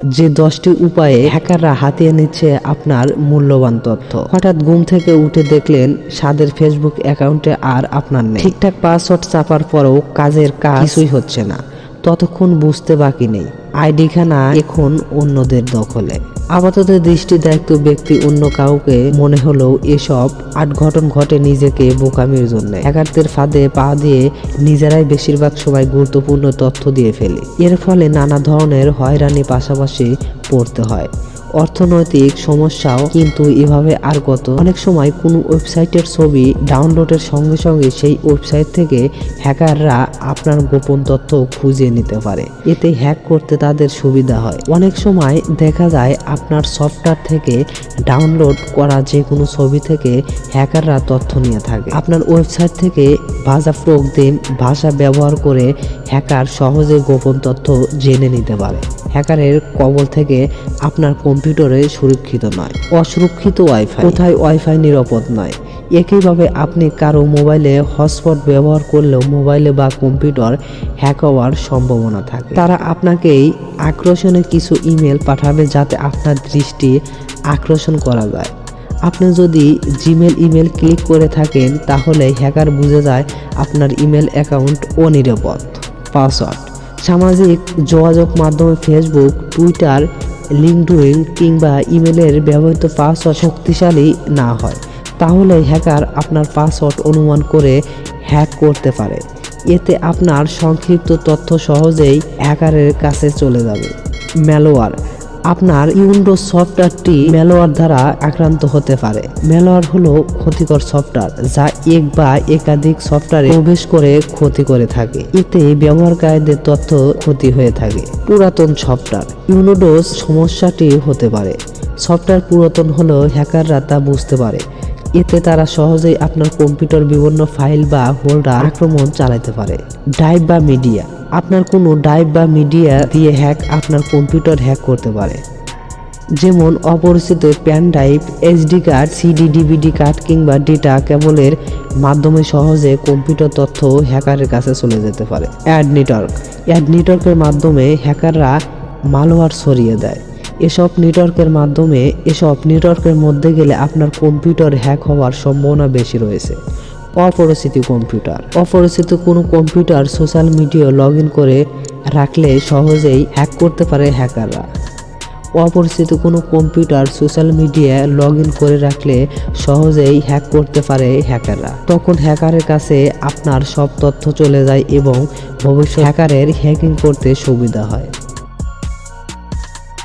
যে দশটি উপায়ে হ্যাকাররা হাতিয়ে নিচ্ছে আপনার মূল্যবান তথ্য। হঠাৎ ঘুম থেকে উঠে দেখলেন সাদের ফেসবুক অ্যাকাউন্টে আর আপনার নেই। ঠিকঠাক পাসওয়ার্ড চাপার পরেও কাজের কাজ কিছুই হচ্ছে না। ততক্ষণ বুঝতে বাকি নেই। আইডিখানা এখন অন্যদের দখলে। আপাতত দৃষ্টি দায়িত্ব ব্যক্তি অন্য কাউকে মনে হলেও এসব আট ঘটন ঘটে নিজেকে বোকামির জন্য। একাত্তের ফাঁদে পা দিয়ে নিজেরাই বেশিরভাগ সবাই গুরুত্বপূর্ণ তথ্য দিয়ে ফেলে। এর ফলে নানা ধরনের হয়রানি পাশাপাশি পড়তে হয়। অর্থনৈতিক সমস্যাও কিন্তু এভাবে আর কত অনেক সময় কোনো ওয়েবসাইটের ছবি ডাউনলোডের সঙ্গে সঙ্গে সেই ওয়েবসাইট থেকে হ্যাকাররা আপনার গোপন তথ্য খুঁজে নিতে পারে। এতে হ্যাক করতে তাদের সুবিধা হয়। অনেক সময় দেখা যায় আপনার সফটওয়্যার থেকে ডাউনলোড করা যে কোনো ছবি থেকে হ্যাকাররা তথ্য নিয়ে থাকে। আপনার ওয়েবসাইট থেকে ভাষা প্রোগ্রাম ভাষা ব্যবহার করে হ্যাকার সহজে গোপন তথ্য জেনে নিতে পারে। হ্যাকারের কবল থেকে আপনার কম্পিউটারে সুরক্ষিত নয়, অসুরক্ষিত ওয়াইফাই কোথায় ওয়াইফাই নিরাপদ নয়? একইভাবে আপনি কারও মোবাইলে হটস্পট ব্যবহার করলেও মোবাইলে বা কম্পিউটার হ্যাক হওয়ার সম্ভাবনা থাকে। তারা আপনাকেই আকর্ষণে কিছু ইমেল পাঠাবে যাতে আপনার দৃষ্টি আকর্ষণ করা যায়। আপনি যদি জিমেল ইমেল ক্লিক করে থাকেন, তাহলে হ্যাকার বুঝে যায় আপনার ইমেল অ্যাকাউন্ট অনিরাপদ। পাসওয়ার্ড। সামাজিক যোগাযোগ মাধ্যমে ফেসবুক টুইটার লিঙ্কডইন কিংবা ইমেলের ব্যবহৃত পাসওয়ার্ড শক্তিশালী না হয়, তাহলে হ্যাকার আপনার পাসওয়ার্ড অনুমান করে হ্যাক করতে পারে। এতে আপনার সংক্ষিপ্ত তথ্য সহজেই হ্যাকারের কাছে চলে যাবে। ম্যালওয়ার আপনার উইন্ডোজ সফটওয়্যারটি ম্যালওয়ার দ্বারা আক্রান্ত হতে পারে। ম্যালওয়ার হলো ক্ষতিকর সফটওয়্যার, যা এক বা একাধিক সফটওয়্যারে প্রবেশ করে ক্ষতি করে থাকে। এতে ব্যবহারকারীদের তথ্য ক্ষতি হয়ে থাকে। পুরাতন সফটওয়্যার ইউনোডোজ সমস্যাটি হতে পারে। সফটওয়্যার পুরাতন হলেও হ্যাকাররা তা বুঝতে পারে। এতে তারা সহজেই আপনার কম্পিউটার বিভিন্ন ফাইল বা হোল্ডার আক্রমণ চালাতে পারে। ড্রাইভ বা মিডিয়া আপনার কোনো ড্রাইভ বা মিডিয়া দিয়ে হ্যাক আপনার কম্পিউটার হ্যাক করতে পারে। যেমন অপরিচিত pen drive HD card, CD, DVD card কিংবা ডেটা কেবলের মাধ্যমে সহজে কম্পিউটার তথ্য হ্যাকারের কাছে চলে যেতে পারে। Ad network. অ্যাড নেটওয়ার্কের মাধ্যমে হ্যাকাররা মালওয়ার ছড়িয়ে দেয়। এসব নেটওয়ার্কের মাধ্যমে, এসব নেটওয়ার্কের মধ্যে গেলে আপনার কম্পিউটার হ্যাক হওয়ার সম্ভাবনা বেশি রয়েছে। অপরিচিত কম্পিউটার অপরিচিত কোনো কম্পিউটার সোশ্যাল মিডিয়া লগ করে রাখলে সহজেই হ্যাক করতে পারে হ্যাকাররা অপরিচিত কোনো কম্পিউটার সোশ্যাল মিডিয়ায় লগ করে রাখলে সহজেই হ্যাক করতে পারে হ্যাকাররা তখন হ্যাকারের কাছে আপনার সব তথ্য চলে যায় এবং ভবিষ্যৎ হ্যাকারের হ্যাকিং করতে সুবিধা হয়।